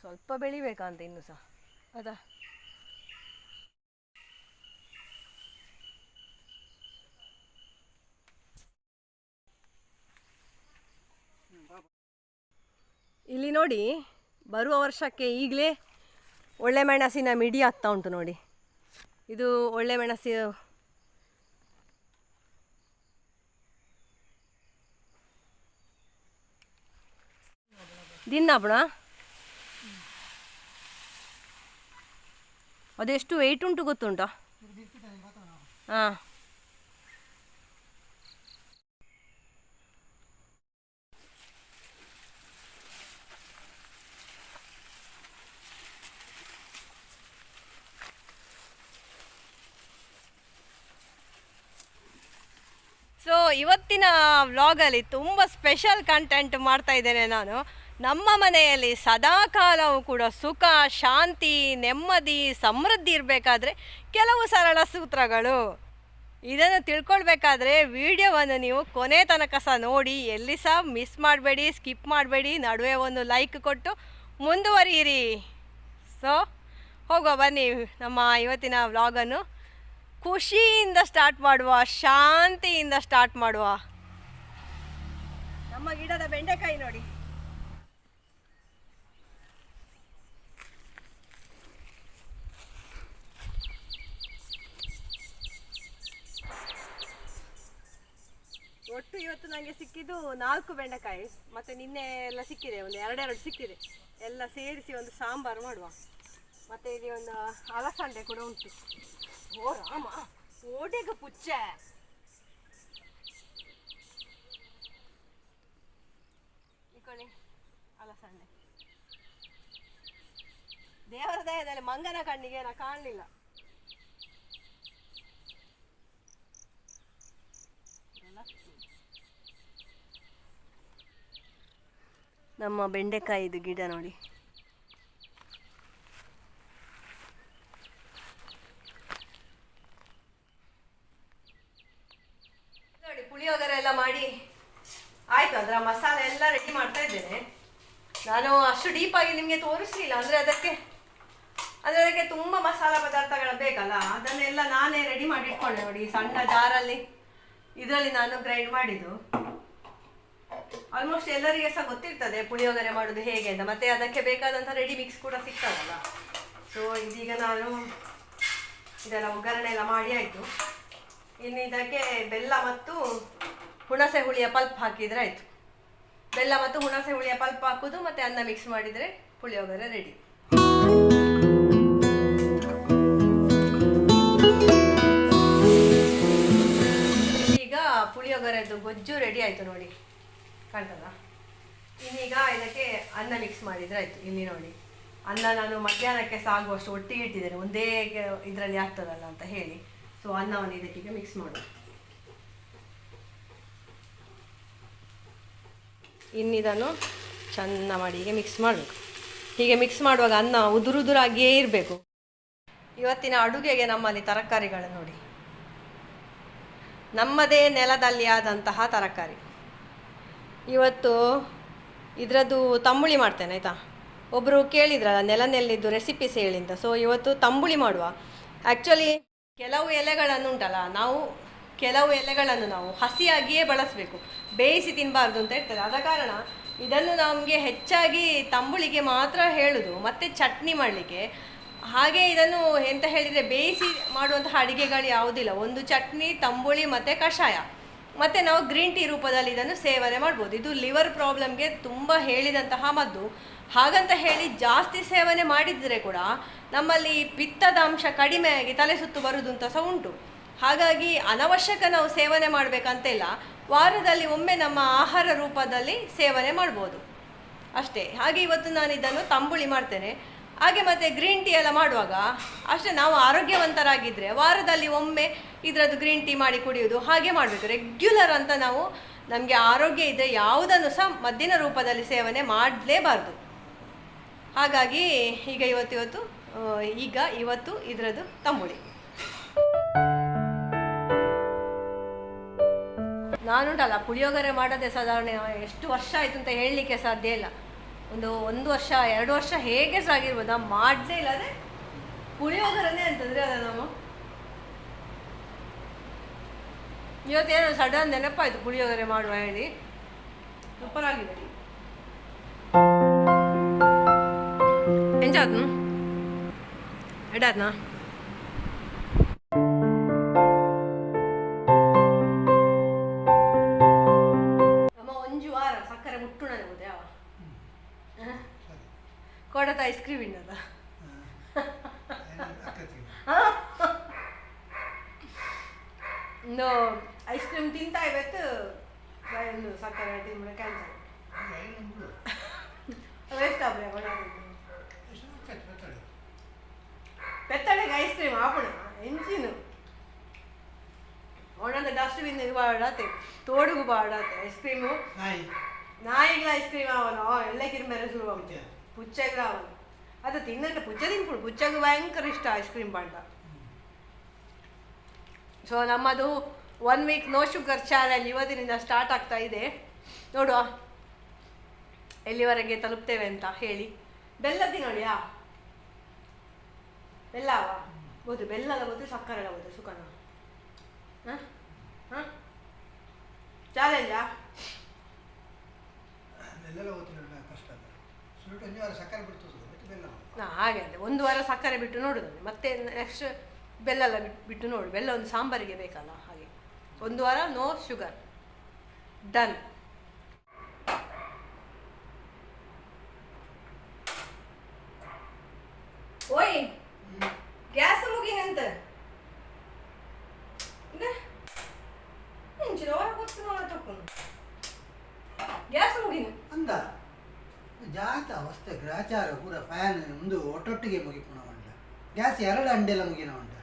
ಸ್ವಲ್ಪ ಬೆಳಿಬೇಕಂತ ಇನ್ನು ಸಹ. ಅದಾ? ಇಲ್ಲಿ ನೋಡಿ, ಬರುವ ವರ್ಷಕ್ಕೆ ಈಗಲೇ ಒಳ್ಳೆ ಮೆಣಸಿನ ಮಿಡಿ ಆಗ್ತಾ ಉಂಟು ನೋಡಿ. ಇದು ಒಳ್ಳೆ ಮೆಣಸು ದಿನ್ನಪಣ ಅದೆಷ್ಟು ವೆಯ್ಟ್ ಉಂಟು ಗೊತ್ತುಂಟಾ? ಹಾಂ. ಸೊ ಇವತ್ತಿನ ವ್ಲಾಗಲ್ಲಿ ತುಂಬ ಸ್ಪೆಷಲ್ ಕಂಟೆಂಟ್ ಮಾಡ್ತಾ ಇದ್ದೇನೆ ನಾನು. ನಮ್ಮ ಮನೆಯಲ್ಲಿ ಸದಾಕಾಲವೂ ಕೂಡ ಸುಖ, ಶಾಂತಿ, ನೆಮ್ಮದಿ, ಸಮೃದ್ಧಿ ಇರಬೇಕಾದ್ರೆ ಕೆಲವು ಸರಳ ಸೂತ್ರಗಳು. ಇದನ್ನು ತಿಳ್ಕೊಳ್ಬೇಕಾದ್ರೆ ವಿಡಿಯೋವನ್ನು ನೀವು ಕೊನೆ ತನಕ ಸಹ ನೋಡಿ, ಎಲ್ಲಿ ಸಹ ಮಿಸ್ ಮಾಡಬೇಡಿ, ಸ್ಕಿಪ್ ಮಾಡಬೇಡಿ, ನಡುವೆ ಒಂದು ಲೈಕ್ ಕೊಟ್ಟು ಮುಂದುವರಿಯಿರಿ. ಸೊ ಹೋಗೋ ಬನ್ನಿ ನಮ್ಮ ಇವತ್ತಿನ ವ್ಲಾಗನ್ನು. ಖುಷಿಯಿಂದ ಸ್ಟಾರ್ಟ್ ಮಾಡುವ, ಶಾಂತಿಯಿಂದ ಸ್ಟಾರ್ಟ್ ಮಾಡುವ. ನಮ್ಮ ಗಿಡದ ಬೆಂಡೆಕಾಯಿ ನೋಡಿ. ಒಟ್ಟು ಇವತ್ತು ನನಗೆ ಸಿಕ್ಕಿದ್ದು ನಾಲ್ಕು ಬೆಂಡೆಕಾಯಿ. ಮತ್ತೆ ನಿನ್ನೆ ಎಲ್ಲ ಸಿಕ್ಕಿದೆ, ಒಂದು ಎರಡೆರಡು ಸಿಕ್ಕಿದೆ. ಎಲ್ಲ ಸೇರಿಸಿ ಒಂದು ಸಾಂಬಾರು ಮಾಡುವ. ಮತ್ತೆ ಇಲ್ಲಿ ಒಂದು ಅಲಸಂಡೆ ಕೂಡ ಉಂಟು. ಓ ರಾಮ, ಓಡೆಗ ಪುಚ್ಚ. ಇಕೊಳ್ಳಿ ಅಲಸಂಡೆ. ದೇವರ ದಯದಲ್ಲಿ ಮಂಗನ ಕಣ್ಣಿಗೆ ನಾ ಕಾಣಲಿಲ್ಲ. ನಮ್ಮ ಬೆಂಡೆಕಾಯಿದು ಗಿಡ ನೋಡಿ. ನೋಡಿ, ಪುಳಿಯೋಗರೆ ಎಲ್ಲ ಮಾಡಿ. ಆಯ್ತು, ಅದರ ಮಸಾಲೆ ಎಲ್ಲ ರೆಡಿ ಮಾಡ್ತಾ ಇದ್ದೇನೆ. ನಾನು ಅಷ್ಟು ಡೀಪಾಗಿ ನಿಮಗೆ ತೋರಿಸ್ಲಿಲ್ಲ, ಅಂದರೆ ಅದಕ್ಕೆ ಅಂದ್ರೆ ಅದಕ್ಕೆ ತುಂಬ ಮಸಾಲ ಪದಾರ್ಥಗಳು ಬೇಕಲ್ಲ, ಅದನ್ನೆಲ್ಲ ನಾನೇ ರೆಡಿ ಮಾಡಿ ಇಟ್ಕೊಂಡೆ ನೋಡಿ ಸಣ್ಣ ಜಾರಲ್ಲಿ ಇದರಲ್ಲಿ ನಾನು ಗ್ರೈಂಡ್ ಮಾಡಿದ್ದು. ಆಲ್ಮೋಸ್ಟ್ ಎಲ್ಲರಿಗೆ ಸಹ ಗೊತ್ತಿರ್ತದೆ ಪುಳಿಯೋಗರೆ ಮಾಡೋದು ಹೇಗೆ ಅಂತ. ಮತ್ತೆ ಅದಕ್ಕೆ ಬೇಕಾದಂಥ ರೆಡಿ ಮಿಕ್ಸ್ ಕೂಡ ಸಿಗ್ತದಲ್ಲ. ಸೊ ಇದೀಗ ನಾನು ಇದೆಲ್ಲ ಒಗ್ಗರಣೆ ಎಲ್ಲ ಮಾಡಿ ಆಯಿತು. ಇನ್ನು ಇದಕ್ಕೆ ಬೆಲ್ಲ ಮತ್ತು ಹುಣಸೆ ಹುಳಿಯ ಪಲ್ಪ್ ಹಾಕಿದರೆ ಆಯಿತು. ಬೆಲ್ಲ ಮತ್ತು ಹುಣಸೆ ಹುಳಿಯ ಪಲ್ಪ್ ಹಾಕೋದು ಮತ್ತು ಅನ್ನ ಮಿಕ್ಸ್ ಮಾಡಿದರೆ ಪುಳಿಯೋಗರೆ ರೆಡಿ ಈಗ ಪುಳಿಯೋಗರೆದು ಗೊಜ್ಜು ರೆಡಿ ಆಯಿತು ನೋಡಿ. ಕಾಣ್ತದ? ಇನ್ನೀಗ ಇದಕ್ಕೆ ಅನ್ನ ಮಿಕ್ಸ್ ಮಾಡಿದರೆ ಆಯಿತು, ಇಲ್ಲಿ ನೋಡಿ. ಅನ್ನ ನಾನು ಮಧ್ಯಾಹ್ನಕ್ಕೆ ಸಾಗುವಷ್ಟು ಒಟ್ಟಿಗೆ ಇಟ್ಟಿದ್ದೇನೆ, ಒಂದೇ ಇದರಲ್ಲಿ ಆಗ್ತದಲ್ಲ ಅಂತ ಹೇಳಿ. ಸೊ ಅನ್ನವನ್ನು ಇದಕ್ಕೀಗ ಮಿಕ್ಸ್ ಮಾಡು ಇನ್ನಿದನ್ನು ಚೆಂದ ಮಾಡಿ ಹೀಗೆ ಮಿಕ್ಸ್ ಮಾಡಬೇಕು ಹೀಗೆ ಮಿಕ್ಸ್ ಮಾಡುವಾಗ ಅನ್ನ ಉದುರುದುರಾಗಿಯೇ ಇರಬೇಕು. ಇವತ್ತಿನ ಅಡುಗೆಗೆ ನಮ್ಮಲ್ಲಿ ತರಕಾರಿಗಳು ನೋಡಿ. ನಮ್ಮದೇ ನೆಲದಲ್ಲಿ ಆದಂತಹ ತರಕಾರಿ. ಇವತ್ತು ಇದರದ್ದು ತಂಬುಳಿ ಮಾಡ್ತೇನೆ, ಆಯಿತಾ? ಒಬ್ಬರು ಕೇಳಿದ್ರಲ್ಲ ನೆಲ ನೆಲ್ಲಿದ್ದು ರೆಸಿಪೀಸ್ ಹೇಳಿ ಅಂತ. ಸೊ ಇವತ್ತು ತಂಬುಳಿ ಮಾಡುವ. ಆ್ಯಕ್ಚುಲಿ ಕೆಲವು ಎಲೆಗಳನ್ನು ಉಂಟಲ್ಲ, ನಾವು ಕೆಲವು ಎಲೆಗಳನ್ನು ನಾವು ಹಸಿಯಾಗಿಯೇ ಬಳಸಬೇಕು. ಬೇಯಿಸಿ ತಿನ್ನಬಾರ್ದು ಅಂತ ಇರ್ತದೆ ಆದ ಕಾರಣ, ಇದನ್ನು ನಮಗೆ ಹೆಚ್ಚಾಗಿ ತಂಬುಳಿಗೆ ಮಾತ್ರ ಹೇಳೋದು, ಮತ್ತು ಚಟ್ನಿ ಮಾಡಲಿಕ್ಕೆ. ಹಾಗೆ ಇದನ್ನು ಎಂತ ಹೇಳಿದರೆ, ಬೇಯಿಸಿ ಮಾಡುವಂತಹ ಅಡುಗೆಗಳು ಯಾವುದಿಲ್ಲ. ಒಂದು ಚಟ್ನಿ, ತಂಬುಳಿ ಮತ್ತು ಕಷಾಯ. ಮತ್ತು ನಾವು ಗ್ರೀನ್ ಟೀ ರೂಪದಲ್ಲಿ ಇದನ್ನು ಸೇವನೆ ಮಾಡ್ಬೋದು. ಇದು ಲಿವರ್ ಪ್ರಾಬ್ಲಮ್ಗೆ ತುಂಬ ಹೇಳಿದಂತಹ ಮದ್ದು. ಹಾಗಂತ ಹೇಳಿ ಜಾಸ್ತಿ ಸೇವನೆ ಮಾಡಿದರೆ ಕೂಡ ನಮ್ಮಲ್ಲಿ ಪಿತ್ತದ ಅಂಶ ಕಡಿಮೆಯಾಗಿ ತಲೆ ಸುತ್ತು ಬರುವುದು ಅಂತ ಸಹ ಉಂಟು. ಹಾಗಾಗಿ ಅನವಶ್ಯಕ ನಾವು ಸೇವನೆ ಮಾಡಬೇಕಂತ ಇಲ್ಲ ವಾರದಲ್ಲಿ ಒಮ್ಮೆ ನಮ್ಮ ಆಹಾರ ರೂಪದಲ್ಲಿ ಸೇವನೆ ಮಾಡ್ಬೋದು. ಅಷ್ಟೇ. ಹಾಗೆ ಇವತ್ತು ನಾನು ಇದನ್ನು ತಂಬುಳಿ ಮಾಡ್ತೇನೆ. ಹಾಗೆ ಮತ್ತೆ ಗ್ರೀನ್ ಟೀ ಎಲ್ಲ ಮಾಡುವಾಗ, ಅಷ್ಟೇ ನಾವು ಆರೋಗ್ಯವಂತರಾಗಿದ್ದರೆ ವಾರದಲ್ಲಿ ಒಮ್ಮೆ ಇದರದ್ದು ಗ್ರೀನ್ ಟೀ ಮಾಡಿ ಕುಡಿಯೋದು ಹಾಗೆ ಮಾಡಬೇಕು. ರೆಗ್ಯುಲರ್ ಅಂತ ನಾವು ನಮಗೆ ಆರೋಗ್ಯ ಇದ್ದರೆ ಯಾವುದನ್ನು ಸಹ ಮದ್ದಿನ ರೂಪದಲ್ಲಿ ಸೇವನೆ ಮಾಡಲೇಬಾರ್ದು. ಹಾಗಾಗಿ ಈಗ ಇವತ್ತು ಇವತ್ತು ಈಗ ಇವತ್ತು ಇದರದ್ದು ತಂಬುಳಿ. ನಾನುಂಟಲ್ಲ, ಪುಳಿಯೋಗರೆ ಮಾಡದೆ ಸಾಧಾರಣ ಎಷ್ಟು ವರ್ಷ ಆಯಿತು ಅಂತ ಹೇಳಲಿಕ್ಕೆ ಸಾಧ್ಯ ಇಲ್ಲ. ಒಂದು ಒಂದು ವರ್ಷ, ಎರಡು ವರ್ಷ ಹೇಗೆ ಸಾಗಿರ್ಬೋದು, ನಾವು ಮಾಡಲೇ ಇಲ್ಲ ಅದೇ ಪುಳಿಯೋಗರನೇ ಅಂತಂದರೆ ಅದ ನಾವು. ಇವತ್ತೇನೋ ಸಡನ್ ನೆನಪಾಯ್ತು ಪುಳಿಯೋಗರೆ ಮಾಡುವ ಹೇಳಿ. ಸೂಪರ್ ಆಗಿದೆ ಎಂಜಾದ್ನು? ಎಡಾದ್ನಾ? ಇನ್ನದ ಒಂದು ಐಸ್ ಕ್ರೀಮ್ ತಿಂತಾ ಇವತ್ತು ಒಂದು ಸಕ್ಕರೆ ತಿನ್ಬಿಡ ಕ್ಯಾನ್ಸಲ್ ವೇಸ್ಟ್ ಆಗ್ಬಿಡ ಪೆತ್ತಳೆಗೆ ಐಸ್ ಕ್ರೀಮ್ ಆಪಣ ಎಂಜಿನು. ಒಣದ ಡಸ್ಟ್ಬಿನ್ ಬಾಡಾತೆ ತೋಡುಗು ಬಾಡಾತೆ ಐಸ್ ಕ್ರೀಮು ನಾಯಿ. ನಾಯಿಗಳ ಐಸ್ ಕ್ರೀಮ್ ಅವನು ಎಲ್ಲ ಮೇಲೆ ಶುರು ಆಗುತ್ತೆ ಅವನು ಅದು ತಿನ್ನಕ್ಕೆ ಪುಚ್ಚ ತಿನ್ಕೊಡು ಪುಚ್ಚಗೆ ಭಯಂಕರ ಇಷ್ಟ ಐಸ್ ಕ್ರೀಮ್ ಬಾಂಡ ಸೊ ನಮ್ಮದು one week no sugar channel ಇವತ್ತಿನಿಂದ ಸ್ಟಾರ್ಟ್ ಆಗ್ತಾ ಇದೆ. ನೋಡುವ, ಎಲ್ಲಿವರೆಗೆ ತಲುಪ್ತೇವೆ ಅಂತ ಹೇಳಿ. ಬೆಲ್ಲ ತಿನ್ನೋಳಿಯಾ ಬೆಲ್ಲ ಹೌದು ಬೆಲ್ಲ ಗೊತ್ತು ಸಕ್ಕರೆ ಗೊತ್ತು ಸುಖನ ಹಾಂ? ಹಾಂ? ಚಾಲೆಂಜಾ ಸಕ್ಕರೆ ಬಿಡ್ತು. ನಾ ಹಾಗೆ ಅದೇ, ಒಂದು ವಾರ ಸಕ್ಕರೆ ಬಿಟ್ಟು ನೋಡೋದು ಮತ್ತೆ ನೆಕ್ಸ್ಟ್ ಬೆಲ್ಲ ಎಲ್ಲ ಬಿಟ್ಟು ಬಿಟ್ಟು ನೋಡು. ಬೆಲ್ಲ ಒಂದು ಸಾಂಬಾರಿಗೆ ಬೇಕಲ್ಲ ಹಾಗೆ. ಒಂದು ವಾರ ನೋ ಶುಗರ್ ಡನ್ ಓಯ್ ಗ್ಯಾಸ್ ಮುಗಿನಂತ ಇಂಚಿನ ಹೊರ ಕೂತು ನೋಡ ತಕೊಂಡು ಗ್ಯಾಸ್ ಮುಗಿನ ಅಂದ ಜಾತ ಅವಸ್ಥೆ ಗ್ರಾಚಾರ ಪೂರ ಫ್ಯಾನ್ ಒಂದು ಒಟ್ಟೊಟ್ಟಿಗೆ ಮುಗಿಪುಣ ಉಂಟ ಗ್ಯಾಸ್ ಎರಡು ಅಂಡೆಲ್ಲ ಮುಗಿನ ಉಂಟ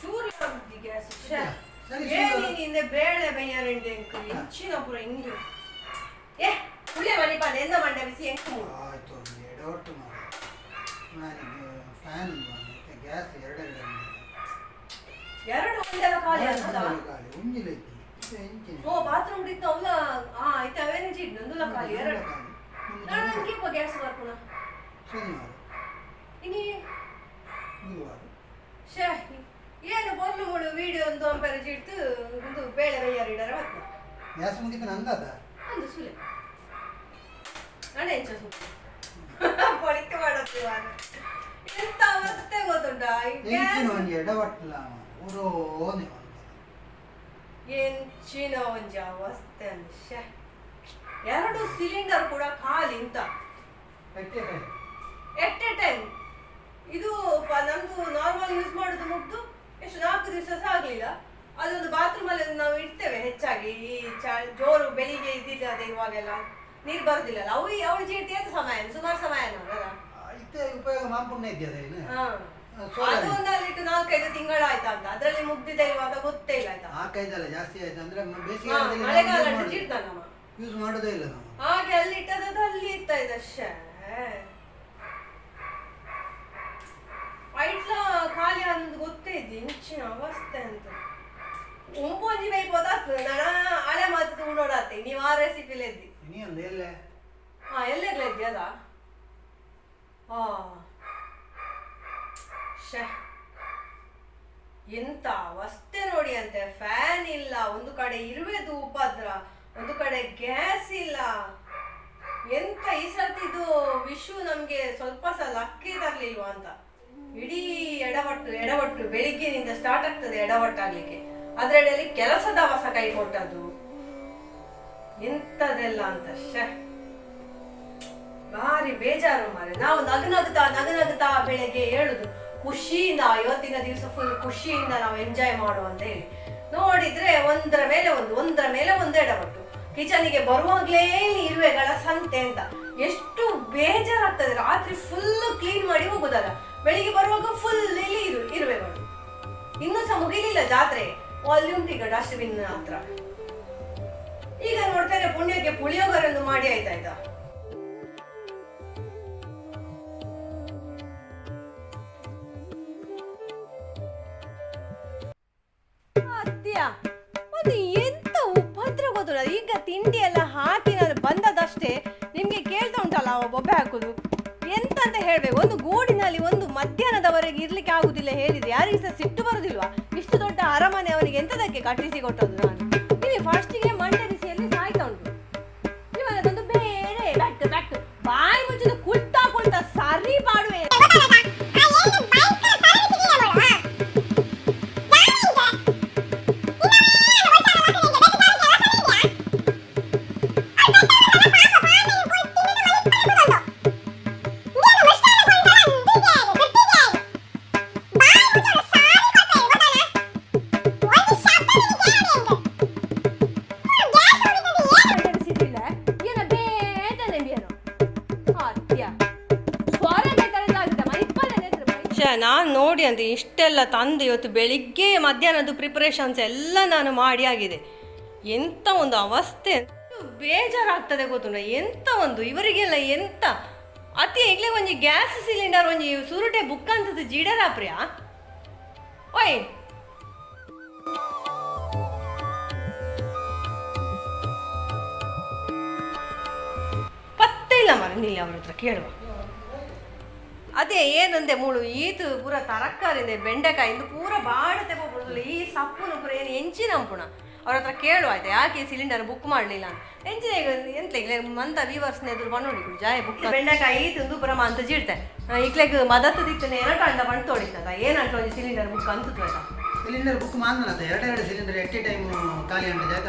ಚೂರು ಗ್ಯಾಸ್ ಸರಿ, ಏನಿನಿಂದ ಬೇಳೆ ಬೈಯರಂಡೆ ಇಂಚಿನ ಪುರ ಹಿಂಗೆ ಏ ಹುಳಿಯ ಮನೆ ಪಾದ ಎಂದ ಮಂಡ ಬಿಸಿ ಎಂಕ ಮೂಡು ಆಯ್ತು ಒಂದು ಎಡವಟ್ಟು ಮಾಡಿ ನನಗೆ ಫ್ಯಾನ್ ಮತ್ತೆ ಗ್ಯಾಸ್ ಎರಡೆರಡು ಅಂಡೆ ಎರಡು ಒಂದೆಲ್ಲ ಖಾಲಿ ಆಗ್ತದ ಖಾಲಿ ಉಂಜಿಲೈತಿ ಇದು ಹೆಂಚಿನ ಓ ಬಾತ್ರೂಮ್ ಇತ್ತು ಅವಲ ಆ ಆಯ್ತು ಅವೇನೇ ಚೀಟ್ ನಂದುಲ ಖಾಲಿ ಎರಡು ನಾನು ಅನ್ಕಿಪ್ಪ ಗ್ಯಾಸ್ ಬರ್ಪುಣ ಶನಿವಾರ ಗುರುವಾರ ಶೇ ಏನು ಬರ್ಲು ಮುಳು ವಿಡಿಯೋ ಒಂದು ಉಂದು ಚೀಟ್ ಒಂದು ಬೇಳೆ ಬೈಯರ್ ಇಡಾರ ಮತ್ತೆ. ಗ್ಯಾಸ್ ಮುಗಿತ ನಂದದ? ಒಂದು ಸುಲೆ ನಾನು ಎಂಚ ಸುತ್ತು ಪೊಳಿಕೆ ಮಾಡತ್ತು ವಾರ ಎಂತ ಅವಸ್ಥೆ ಗೊತ್ತುಂಟ ಗ್ಯಾಸ್. ಒಂದು ಎಡವಟ್ಟಲ್ಲ ಓರೋನೆ ಅಂತ ಎಂಚಿನ ಒಂಜಿ ಅವಸ್ಥೆ ಶ್ಯೆ. ಎರಡು ಸಿಲಿಂಡರ್ ಕೂಡ ಖಾಲಿ ಇಂತ ಕಟ್ಟೆ ಕೈ ಎಟ್ ಎ ಟೈಮ್ ಇದು ನಮ್ದು ನಾರ್ಮಲ್ ಯೂಸ್ ಮಾಡೋದು ಮುಗ್ದು ಎಷ್ಟು ನಾಲ್ಕು ದಿವಸ ಸಹ ಆಗ್ಲಿಲ್ಲ. ಅದೊಂದು ಬಾತ್ರೂಮ್ ಅಲ್ಲಿ ನಾವು ಇಡ್ತೇವೆ ಹೆಚ್ಚಾಗಿ. ಈ ಚ- ಜೋರು ಬೆಳಿಗ್ಗೆ ಇದ್ದಿಲ್ಲ ಇವಾಗೆಲ್ಲ ನೀರು ಬರುದಿಲ್ಲ ಅವು ಅವಳು ಜೀರ್ತಿ ಅಂತ ಸಮಯ ಸುಮಾರು ಸಮಯ ಇತ್ತೆ ಉಪಯೋಗ ಹಾ. solar ಅದು ಒಂದಲ್ಲಿಟ್ಟು ನಾಲ್ಕೈದು ತಿಂಗಳಾಯ್ತಾ ಅಂತ ಅದ್ರಲ್ಲಿ ಮುಗ್ದಿದೆ ಇವಾಗ ಗೊತ್ತೇ ಇಲ್ಲ ಆಯ್ತಾ ನಾಲ್ಕೈದಲ್ಲ ಜಾಸ್ತಿ ಆಯ್ತು ಅಂದ್ರೆ ಮಳೆಗಾಲ ಯೂಸ್ ಯೂಸ್ ಮಾಡೋದೇ. ಇಲ್ಲ ನಾವು. ಹಾಗೆ ಅಲ್ಲಿ ಇಟ್ಟದ್ದು ಅಲ್ಲಿ ಇತ್ತ ಇದೆ ವೈಟ್ಲ ಖಾಲಿ ಅನ್ನೋದು ಗೊತ್ತೇ ಇದೆ ಇಂಚಿನ ಅವಸ್ಥೆ ಅಂತ. ಒಂಪೊಂಜಿ ಬೈ ಗೊತ್ತಾಗ್ತದೆ ನಾನು ಹಳೆ ಮಾತು ಉಣ್ಣೋಡಾತೆ ನೀವು ಆ ರೆಸಿಪಿಲಿ ಎದ್ದಿ. ನೀ ಅಂದ ಎಲ್ಲೇ ಹಾ ಎಲ್ಲೆಗ್ಲ ಎದ್ದಿ ಅದ? ಹಾ ಶೇ ಎಂತ ಅವಸ್ಥೆ ನೋಡಿ ಅಂತೆ ಫ್ಯಾನ್ ಇಲ್ಲ ಒಂದು ಕಡೆ ಇರುವೆದು ಉಪದ್ರ ಒಂದು ಕಡೆ ಗ್ಯಾಸ್ ಇಲ್ಲ. ಎಂತ ಈ ಸರ್ತಿದು ವಿಶು ನಮಗೆ ಸ್ವಲ್ಪ ಲಕ್ಕಿ ತರ್ಲಿಲ್ವಾ ಅಂತ. ಇಡೀ ಎಡವಟ್ಟು ಎಡವಟ್ಟು ಬೆಳಿಗ್ಗೆಯಿಂದ ಸ್ಟಾರ್ಟ್ ಆಗ್ತದೆ ಎಡವಟ್ಟಾಗ್ಲಿಕ್ಕೆ. ಅದ್ರಡೆಯಲ್ಲಿ ಕೆಲಸದ ಹೊಸ ಕೈ ಕೊಟ್ಟದ್ದು. ಎಂಥದೆಲ್ಲ ಅಂತ ಶೇ ಭಾರಿ ಬೇಜಾರು ಮಾರೆ ನಾವು ನಗನಗ್ತಾ ನಗನಗ್ತಾ ಬೆಳಗ್ಗೆ ಹೇಳುದು, ಖುಷಿಯಿಂದ, ಇವತ್ತಿನ ದಿವಸ ಫುಲ್ ಖುಷಿಯಿಂದ ನಾವು ಎಂಜಾಯ್ ಮಾಡುವ ಅಂತ ಹೇಳಿ. ನೋಡಿದ್ರೆ ಒಂದರ ಮೇಲೆ ಒಂದು, ಒಂದರ ಮೇಲೆ ಒಂದು ಎಡವಟ್ಟು. ಕಿಚನಿಗೆ ಬರುವಾಗ್ಲೇ ಇರುವೆಗಳ ಸಂತೆ ಅಂತ. ಎಷ್ಟು ಬೇಜಾರಾಗ್ತದೆ. ರಾತ್ರಿ ಫುಲ್ ಕ್ಲೀನ್ ಮಾಡಿ ಹೋಗುದಲ್ಲ. ಬೆಳಿಗ್ಗೆ ಬರುವಾಗ ಫುಲ್ ಇಲ್ಲಿ ಇರು ಇರುವೆಗಳು ಇನ್ನೂ ಸಹ ಮುಗಿಲಿಲ್ಲ ಜಾತ್ರೆ. ಅಲ್ಲಿ ಉಂಟು ಈಗ ಡಸ್ಟ್ಬಿನ್ ಹತ್ರ ಈಗ ನೋಡ್ತಾರೆ ಪುಣ್ಯಕ್ಕೆ ಪುಳಿಯೋಗರನ್ನು ಮಾಡಿ ಆಯ್ತಾಯ್ತಾ ಅತ್ಯ ಅದು ಎಂತ ಉಪದ್ರ ಗೊತ್ತಿಲ್ಲ ಈಗ ತಿಂಡಿ ಎಲ್ಲ ಬೊಬ್ಬೆ ಹಾಕುದು. ಎಂತ ಅಂತ ಹೇಳ್ಬೇಕು? ಒಂದು ಗೂಡಿನಲ್ಲಿ ಒಂದು ಮಧ್ಯಾಹ್ನದವರೆಗೆ ಇರ್ಲಿಕ್ಕೆ ಆಗುದಿಲ್ಲ ಹೇಳಿದ್ರೆ ಯಾರಿಗೆ ಸಹ ಸಿಟ್ಟು ಬರುದಿಲ್ವಾ? ಇಷ್ಟು ದೊಡ್ಡ ಅರಮನೆ ಅವನಿಗೆ ಎಂತದಕ್ಕೆ ಕಟ್ಟಿಸಿ ಕೊಟ್ಟದ್ದು ನಾನು? ಇಲ್ಲಿ ಫಸ್ಟಿಗೆ ಮಂಡ್ಯ ಅಂತ ಇಷ್ಟೆಲ್ಲ ತಂದು ಇವತ್ತು ಬೆಳಿಗ್ಗೆ ಮಧ್ಯಾಹ್ನದ್ದು ಪ್ರಿಪ್ರೇಷನ್ಸ್ ಎಲ್ಲ ನಾನು ಮಾಡಿ ಆಗಿದೆ. ಎಂತ ಒಂದು ಅವಸ್ಥೆ. ಬೇಜಾರಾಗ್ತದೆ ಗೊತ್ತುಂಟ. ಎಂತ ಒಂದು, ಇವರಿಗೆಲ್ಲ ಎಂತ? ಅತಿ ಈಗಲೇ ಒಂಜಿ ಗ್ಯಾಸ್ ಸಿಲಿಂಡರ್, ಒಂಜಿ ಸುರುಟೆ ಬುಕ್ ಅಂತದ್ದು ಜೀಡರಾಪ್ರಿಯಾ? ಓಯ್! ಪತ್ತೆ ಇಲ್ಲ ಮರ ನೀ ಅವ್ರ ಹತ್ರ ಕೇಳುವ. ಅದೇ ಏನಂದೆ ಮುಳು ಈತು ಪೂರ ತರಕಾರಿ ಬೆಂಡೆಕಾಯಿ ಇಂದು ಪೂರ ಬಾಡತೆ ಹೋಗ್ಬಿಡುದಿಲ್ಲ ಈ ಸಪ್ಪುನು ಪೂರ ಏನು ಎಂಚಿನ ಅಂಪುಣ ಅವ್ರ ಹತ್ರ ಕೇಳು ಆಯ್ತಾ? ಯಾಕೆ ಸಿಲಿಂಡರ್ ಬುಕ್ ಮಾಡಲಿಲ್ಲ ಎಂಚಿನ ಎಂತ ಈಗ ಮಂತ ವೀವರ್ಸ್ನ ಎದುರು ಬಂದೋಡಿ ಜಾಯ ಬುಕ್ ಬೆಂಡೆಕಾಯಿ ತಿಂದು ಪೂರ ಅಂತ ಜೀಡ್ತೆ ಇಕ್ಲೆಗ್ ಮದತ್ತು ದಿಕ್ಕನೆ ಎರಡು ಅಂಡ ಬಂದು ತೋಡಿತದ ಏನಂತ ಒಂದು ಸಿಲಿಂಡರ್ ಬುಕ್ ಅಂತ ಸಿಲಿಂಡರ್ ಬುಕ್ ಮಾಡ್ನಲ್ಲ ಎರಡೆರಡು ಸಿಲಿಂಡರ್ ಎಟ್ ಟೈಮ್ ಖಾಲಿ ಅಂತ ಜಾಗ.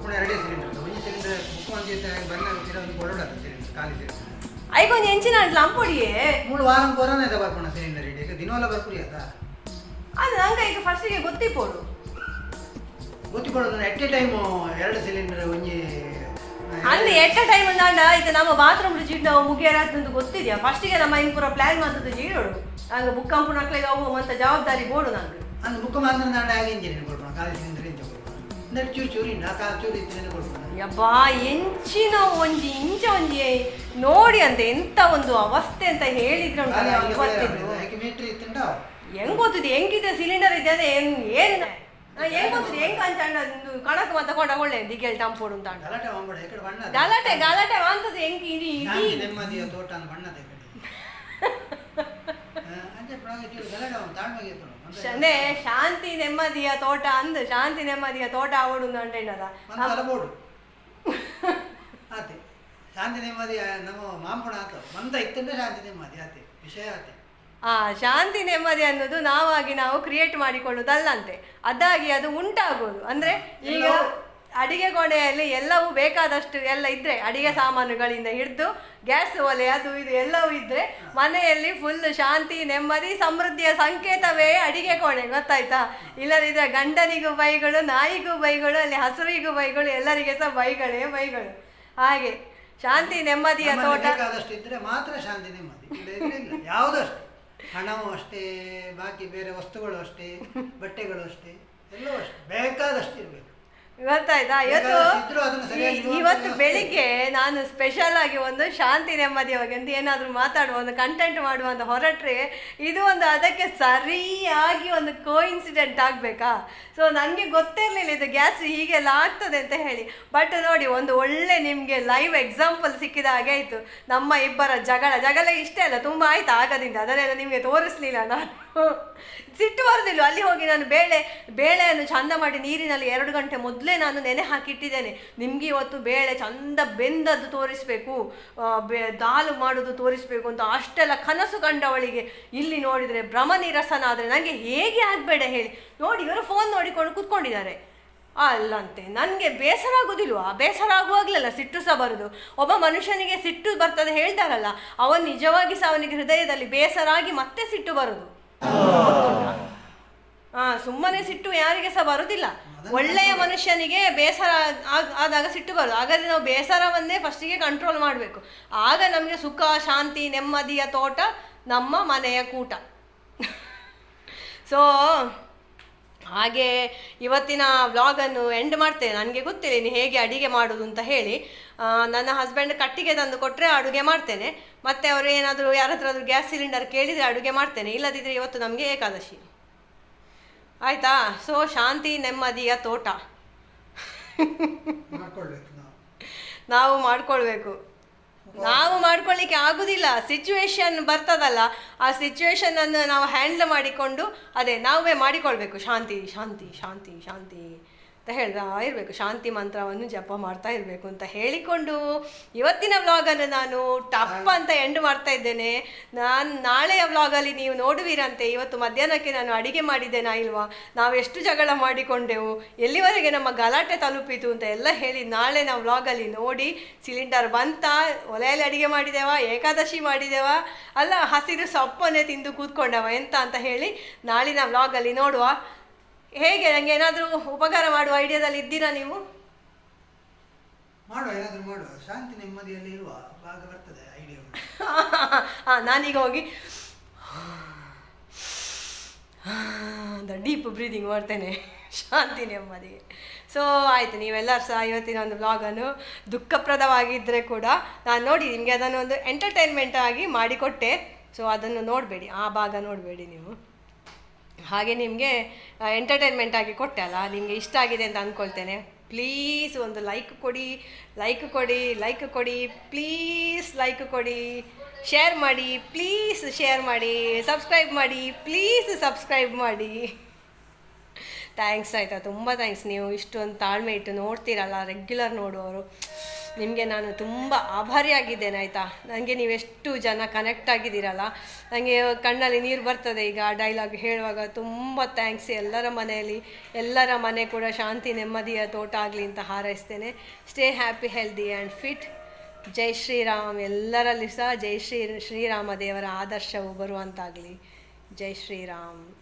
ಪುನಃ ಎರಡೇ ಸಿಲಿಂಡರ್ ಒಂದು ಸಿಲಿಂಡರ್ ಬುಕ್ ಮಾಡಿ ಬಂದ ಒಂದು ಕೊಡೋಡದು ಸಿಲಿಂಡರ್ ಖಾಲಿ ಸಿಲಿಂಡರ್ ಐಗೊಂದು ಎಂಚಿನ ಅಂಟ್ಲ ಅಂಪೊಡಿಯೇ ಮೂರು ವಾರಂ ಕೊರೋನಾ ಇದೆ ಬರ್ಪಣ ಸಿಲಿಂಡರ್ ಈಗ ದಿನವಲ್ಲ ಬರ್ಪುರಿ ಅದ ಅದು ನಂಗೆ ಈಗ ಫಸ್ಟಿಗೆ ಗೊತ್ತಿಪ್ಪೋಡು. ಗೊತ್ತಿಕೊಳ್ಳೋದು ಎಟ್ ಎ ಟೈಮ್ ಎರಡು ಸಿಲಿಂಡರ್ ಒಂಜಿ ಅಂದ್ರೆ ಎಟ್ಟ ಟೈಮ್ ಅಂದಾಂಡ ಇದು ನಮ್ಮ ಬಾತ್ರೂಮ್ ಜೀಡ್ ನಾವು ಮುಗಿಯರ ಅಂತ ಗೊತ್ತಿದ್ಯಾ? ಫಸ್ಟಿಗೆ ನಮ್ಮ ಇನ್ ಪೂರ ಪ್ಲಾನ್ ಮಾಡ್ತದ್ದು ಜೀಡೋಡು ನಂಗೆ ಬುಕ್ ಕಂಪು ನಕ್ಲೆಗೆ ಹೋಗುವಂತ ಜವಾಬ್ದಾರಿ ಬೋಡು ನಂಗೆ. ಅಂದ್ರೆ ಬುಕ್ ನಾನು ಹಾಗೆ ಇಂಜಿನಿಯರ್ ಕೊಡ್ಬೋಣ ಖಾಲಿ ಯಬ್ಬಾ ಎಂಚಿನ ಒಂಜಿ ಇಂಚ ಒಂಜಿ ನೋಡಿ ಅಂತ ಎಂತ ಒಂದು ಅವಸ್ಥೆ ಅಂತ ಹೇಳಿದ್ರು ಹೆಂಗ್ ಗೊತ್ತಿದೆ ಹೆಂಗಿದೆ ಸಿಲಿಂಡರ್ ಇದೆ ಅದೇ ಏನ್ ಏನು ಹೆಂಗ್ ಗೊತ್ತಿದೆ ಹೆಂಗ್ ಅಂತ ಕಣಕ್ ಮತ್ತೆ ಕೊಡ ಒಳ್ಳೆ ದಿಗೆಲ್ ಟಂಪೋಡು ಅಂತ ಗಲಾಟೆ ಗಲಾಟೆ ಗಲಾಟೆ ಅಂತದ್ದು ಹೆಂಗ್ ಇಡೀ ನೆಮ್ಮದಿಯ ತೋಟ ಅಂತ ಬಣ್ಣ ತೆಗಡಿ ಅಂಚೆ ಪ್ರಾಗ ಚೂರು ಗಲಾಟೆ ಅವ್ನು ನೆಮ್ಮದಿಯ ತೋಟ ಅಂದ ಶಾಂತಿ ನೆಮ್ಮದಿಯ ತೋಟ ಆವಡು ಅಂತ ಹೇಳದ ಒಂದು ತಲಬೋಡು ಆತೆ ಶಾಂತಿ ನೆಮ್ಮದಿ ನಮ್ಮ ಮಾಂಪಣ ಆತ. ಮಂದ ಇತ್ತಂದ್ರೆ ಶಾಂತಿ ನೆಮ್ಮದಿ ಆತೆ. ವಿಷಯ ಆತೆ. ಆ ಶಾಂತಿ ನೆಮ್ಮದಿ ಅನ್ನೋದು ನಾವಾಗಿ ನಾವು ಕ್ರಿಯೇಟ್ ಮಾಡಿಕೊಳ್ಳುವುದಲ್ಲಂತೆ ಅದಾಗಿ ಅದು ಉಂಟಾಗೋದು. ಅಂದ್ರೆ ಈಗ ಅಡಿಗೆ ಕೋಣೆಯಲ್ಲಿ ಎಲ್ಲವೂ ಬೇಕಾದಷ್ಟು ಎಲ್ಲ ಇದ್ರೆ ಅಡಿಗೆ ಸಾಮಾನುಗಳಿಂದ ಹಿಡಿದು ಗ್ಯಾಸ್ ಒಲೆ ಅದು ಇದು ಎಲ್ಲವೂ ಇದ್ರೆ ಮನೆಯಲ್ಲಿ ಫುಲ್ ಶಾಂತಿ ನೆಮ್ಮದಿ ಸಮೃದ್ಧಿಯ ಸಂಕೇತವೇ ಅಡಿಗೆ ಕೋಣೆ ಗೊತ್ತಾಯ್ತಾ? ಇಲ್ಲದಿದ್ರೆ ಗಂಡನಿಗೂ ಬೈಗಳು ನಾಯಿಗೂ ಬೈಗಳು ಅಲ್ಲಿ ಹಸುರಿಗೂ ಬೈಗಳು ಎಲ್ಲರಿಗೆ ಸಹ ಬೈಗಳೇ ಬೈಗಳು. ಹಾಗೆ ಶಾಂತಿ ನೆಮ್ಮದಿಯ ತೋಟ. ಇದ್ರೆ ಮಾತ್ರ ಶಾಂತಿ ನೆಮ್ಮದಿ. ಯಾವುದಷ್ಟು. ಹಣವೂ ಅಷ್ಟೇ ಬಾಕಿ ಬೇರೆ ವಸ್ತುಗಳು ಅಷ್ಟೇ ಬಟ್ಟೆಗಳು ಅಷ್ಟೇ ಎಲ್ಲವೂ ಅಷ್ಟೇ. ಬೇಕಾದಷ್ಟು ಇರಬೇಕು. ಗೊತ್ತಾಯ್ತಾ? ಇವತ್ತು ಇವತ್ತು ಬೆಳಿಗ್ಗೆ ನಾನು ಸ್ಪೆಷಲ್ ಆಗಿ ಒಂದು ಶಾಂತಿ ನೆಮ್ಮದಿ ಬಗ್ಗೆ ಅಂತ ಏನಾದರೂ ಮಾತಾಡುವ ಒಂದು ಕಂಟೆಂಟ್ ಮಾಡುವ ಅಂತ ಹೊರಟ್ರೆ ಇದು ಒಂದು ಅದಕ್ಕೆ ಸರಿಯಾಗಿ ಒಂದು ಕೋಇನ್ಸಿಡೆಂಟ್ ಆಗಬೇಕಾ? ಸೊ ನನಗೆ ಗೊತ್ತಿರಲಿಲ್ಲ ಇದು ಗ್ಯಾಸ್ ಹೀಗೆಲ್ಲ ಆಗ್ತದೆ ಅಂತ ಹೇಳಿ. ಬಟ್ ನೋಡಿ ಒಂದು ಒಳ್ಳೆ ನಿಮಗೆ ಲೈವ್ ಎಕ್ಸಾಂಪಲ್ ಸಿಕ್ಕಿದ ಹಾಗೆ ಆಯಿತು. ನಮ್ಮ ಇಬ್ಬರ ಜಗಳ ಜಗಳ ಇಷ್ಟೇ ಅಲ್ಲ ತುಂಬ ಆಯ್ತು. ಆಗದಿಂದ ಅದನ್ನೆಲ್ಲ ನಿಮಗೆ ತೋರಿಸ್ಲಿಲ್ಲ ನಾನು. ಸಿಟ್ಟು ಬರೋದಿಲ್ಲ ಅಲ್ಲಿ ಹೋಗಿ ನಾನು ಬೇಳೆ, ಬೇಳೆಯನ್ನು ಚಂದ ಮಾಡಿ ನೀರಿನಲ್ಲಿ ಎರಡು ಗಂಟೆ ಮೊದಲೇ ನಾನು ನೆನೆ ಹಾಕಿಟ್ಟಿದ್ದೇನೆ. ನಿಮಗೆ ಇವತ್ತು ಬೇಳೆ ಚಂದ ಬೆಂದದ್ದು ತೋರಿಸ್ಬೇಕು ದಾಲು ಮಾಡೋದು ತೋರಿಸ್ಬೇಕು ಅಂತ ಅಷ್ಟೆಲ್ಲ ಕನಸು ಕಂಡವಳಿಗೆ ಇಲ್ಲಿ ನೋಡಿದರೆ ಭ್ರಮ ನಿರಸನ ಆದರೆ ನನಗೆ ಹೇಗೆ ಆಗಬೇಡ ಹೇಳಿ. ನೋಡಿ, ಇವರು ಫೋನ್ ನೋಡಿಕೊಂಡು ಕೂತ್ಕೊಂಡಿದ್ದಾರೆ. ಅಲ್ಲಂತೆ, ನನಗೆ ಬೇಸರ ಆಗೋದಿಲ್ವಾ? ಬೇಸರ ಆಗುವಾಗಲಲ್ಲ ಸಿಟ್ಟು ಸಹ ಬರೋದು. ಒಬ್ಬ ಮನುಷ್ಯನಿಗೆ ಸಿಟ್ಟು ಬರ್ತದೆ ಹೇಳ್ತಾರಲ್ಲ, ಅವನು ನಿಜವಾಗಿ ಸಹ ಅವನಿಗೆ ಹೃದಯದಲ್ಲಿ ಬೇಸರಾಗಿ ಮತ್ತೆ ಸಿಟ್ಟು ಬರೋದು. ಸುಮ್ಮನೆ ಸಿಟ್ಟು ಯಾರಿಗೆ ಸಹ ಬರುದಿಲ್ಲ. ಒಳ್ಳೆಯ ಮನುಷ್ಯನಿಗೆ ಬೇಸರ ಆದಾಗ ಸಿಟ್ಟು ಬರೋದು. ಹಾಗಾದ್ರೆ ನಾವು ಬೇಸರವನ್ನೇ ಫಸ್ಟಿಗೆ ಕಂಟ್ರೋಲ್ ಮಾಡಬೇಕು. ಆಗ ನಮಗೆ ಸುಖ, ಶಾಂತಿ, ನೆಮ್ಮದಿಯ ತೋಟ ನಮ್ಮ ಮನೆಯ ಕೂಟ. ಸೊ ಹಾಗೆ ಇವತ್ತಿನ ವ್ಲಾಗನ್ನು ಎಂಡ್ ಮಾಡ್ತೇನೆ. ನನಗೆ ಗೊತ್ತಿಲ್ಲ ನೀನು ಹೇಗೆ ಅಡುಗೆ ಮಾಡೋದು ಅಂತ ಹೇಳಿ. ನನ್ನ ಹಸ್ಬೆಂಡ್ ಕಟ್ಟಿಗೆ ತಂದು ಕೊಟ್ಟರೆ ಅಡುಗೆ ಮಾಡ್ತೇನೆ. ಮತ್ತು ಅವರು ಏನಾದರೂ ಯಾರ ಹತ್ರ ಗ್ಯಾಸ್ ಸಿಲಿಂಡರ್ ಕೇಳಿದರೆ ಅಡುಗೆ ಮಾಡ್ತೇನೆ. ಇಲ್ಲದಿದ್ದರೆ ಇವತ್ತು ನಮಗೆ ಏಕಾದಶಿ. ಆಯಿತಾ? ಸೊ ಶಾಂತಿ ನೆಮ್ಮದಿಯ ತೋಟ. ನಾವು ಮಾಡ್ಕೊಳ್ಬೇಕು. ನಾವು ಮಾಡ್ಕೊಳ್ಳಿಕ್ಕೆ ಆಗುದಿಲ್ಲ. ಸಿಚುವೇಶನ್ ಬರ್ತದಲ್ಲ. ಆ ಸಿಚುವೇಶನ್ ಅನ್ನು ನಾವು ಹ್ಯಾಂಡಲ್ ಮಾಡಿಕೊಂಡು, ಅದೇ ನಾವೇ ಮಾಡಿಕೊಳ್ಬೇಕು. ಶಾಂತಿ ಶಾಂತಿ ಶಾಂತಿ ಶಾಂತಿ. ಅಂತ ಹೇಳ್ತಾ ಇರಬೇಕು ಶಾಂತಿ ಮಂತ್ರವನ್ನು ಜಪ ಮಾಡ್ತಾ ಇರಬೇಕು ಅಂತ ಹೇಳಿಕೊಂಡು ಇವತ್ತಿನ ವ್ಲಾಗನ್ನು ನಾನು ಟಪ್ ಅಂತ ಎಂಡ್ ಮಾಡ್ತಾ ಇದ್ದೇನೆ. ನಾನು ನಾಳೆಯ ವ್ಲಾಗಲ್ಲಿ ನೀವು ನೋಡುವಿರಂತೆ. ಇವತ್ತು ಮಧ್ಯಾಹ್ನಕ್ಕೆ ನಾನು ಅಡಿಗೆ ಮಾಡಿದ್ದೇನಾ ಇಲ್ವಾ? ನಾವು ಎಷ್ಟು ಜಗಳ ಮಾಡಿಕೊಂಡೆವು? ಎಲ್ಲಿವರೆಗೆ ನಮ್ಮ ಗಲಾಟೆ ತಲುಪಿತು ಅಂತ ಎಲ್ಲ ಹೇಳಿ ನಾಳೆ ನಾವು ವ್ಲಾಗಲ್ಲಿ ನೋಡಿ ಸಿಲಿಂಡರ್ ಬಂತ ಒಲೆಯಲ್ಲಿ ಅಡಿಗೆ ಮಾಡಿದೆವಾ ಏಕಾದಶಿ ಮಾಡಿದೆವಾ? ಅಲ್ಲ ಹಸಿರು ಸೊಪ್ಪನ್ನೇ ತಿಂದು ಕೂತ್ಕೊಂಡವ ಎಂತ ಅಂತ ಹೇಳಿ ನಾಳಿನ ವ್ಲಾಗಲ್ಲಿ ನೋಡುವ. ಹೇಗೆ ನನಗೆ ಏನಾದರೂ ಉಪಕಾರ ಮಾಡುವ ಐಡಿಯಾದಲ್ಲಿ ಇದ್ದೀರಾ ನೀವು? ಮಾಡುವ ಏನಾದರೂ ಮಾಡುವ. ಶಾಂತಿ ನೆಮ್ಮದಿಯಲ್ಲಿ ಇರುವ ಬರ್ತದೆ ಐಡಿಯಾ ಹಾಂ ನಾನೀಗ ಹೋಗಿ. ದ ಡೀಪ್ ಬ್ರೀದಿಂಗ್ ಮಾಡ್ತೇನೆ. ಶಾಂತಿ ನೆಮ್ಮದಿಗೆ ಸೊ ಆಯಿತು ನೀವೆಲ್ಲರೂ ಸಹ ಇವತ್ತಿನ ಒಂದು ಬ್ಲಾಗನ್ನು ದುಃಖಪ್ರದವಾಗಿದ್ದರೆ ಕೂಡ ನಾನು ನೋಡಿ ನಿಮಗೆ ಅದನ್ನು ಒಂದು ಎಂಟರ್ಟೈನ್ಮೆಂಟ್ ಆಗಿ ಮಾಡಿಕೊಟ್ಟೆ. ಸೊ ಅದನ್ನು ನೋಡಬೇಡಿ ಆ ಭಾಗ ನೋಡಬೇಡಿ ನೀವು. ಹಾಗೆ ನಿಮಗೆ ಎಂಟರ್ಟೈನ್ಮೆಂಟ್ ಆಗಿ ಕೊಟ್ಟೆ ಅಲ್ಲ? ನಿಮಗೆ ಇಷ್ಟ ಆಗಿದೆ ಅಂತ ಅಂದ್ಕೊಳ್ತೇನೆ ಪ್ಲೀಸ್ ಒಂದು ಲೈಕ್ ಕೊಡಿ ಲೈಕ್ ಕೊಡಿ ಲೈಕ್ ಕೊಡಿ ಪ್ಲೀಸ್ ಲೈಕ್ ಕೊಡಿ. ಶೇರ್ ಮಾಡಿ ಪ್ಲೀಸ್ ಶೇರ್ ಮಾಡಿ. ಸಬ್ಸ್ಕ್ರೈಬ್ ಮಾಡಿ ಪ್ಲೀಸ್ ಸಬ್ಸ್ಕ್ರೈಬ್ ಮಾಡಿ. ಥ್ಯಾಂಕ್ಸ್ ಆಯಿತಾ? ತುಂಬ ಥ್ಯಾಂಕ್ಸ್ ನೀವು. ಇಷ್ಟೊಂದು ತಾಳ್ಮೆ ಇಟ್ಟು ನೋಡ್ತೀರಲ್ಲ ರೆಗ್ಯುಲರ್ ನೋಡುವವರು. ನಿಮಗೆ ನಾನು ತುಂಬ ಆಭಾರಿಯಾಗಿದ್ದೇನೆ, ಆಯಿತಾ? ನನಗೆ ನೀವೆಷ್ಟು ಜನ ಕನೆಕ್ಟ್ ಆಗಿದ್ದೀರಲ್ಲ ನನಗೆ ಕಣ್ಣಲ್ಲಿ ನೀರು ಬರ್ತದೆ ಈಗ ಡೈಲಾಗ್ ಹೇಳುವಾಗ. ತುಂಬ ಥ್ಯಾಂಕ್ಸ್ ಎಲ್ಲರ ಮನೆಯಲ್ಲಿ. ಎಲ್ಲರ ಮನೆ ಕೂಡ ಶಾಂತಿ, ನೆಮ್ಮದಿಯ ತೋಟ ಆಗಲಿ ಅಂತ ಹಾರೈಸ್ತೇನೆ. Stay happy healthy and fit ಜೈ ಶ್ರೀರಾಮ್. ಎಲ್ಲರಲ್ಲಿ ಸಹ ಜೈ ಶ್ರೀ ಶ್ರೀರಾಮ ದೇವರ ಆದರ್ಶವು ಬರುವಂತಾಗಲಿ. ಜೈ ಶ್ರೀರಾಮ್.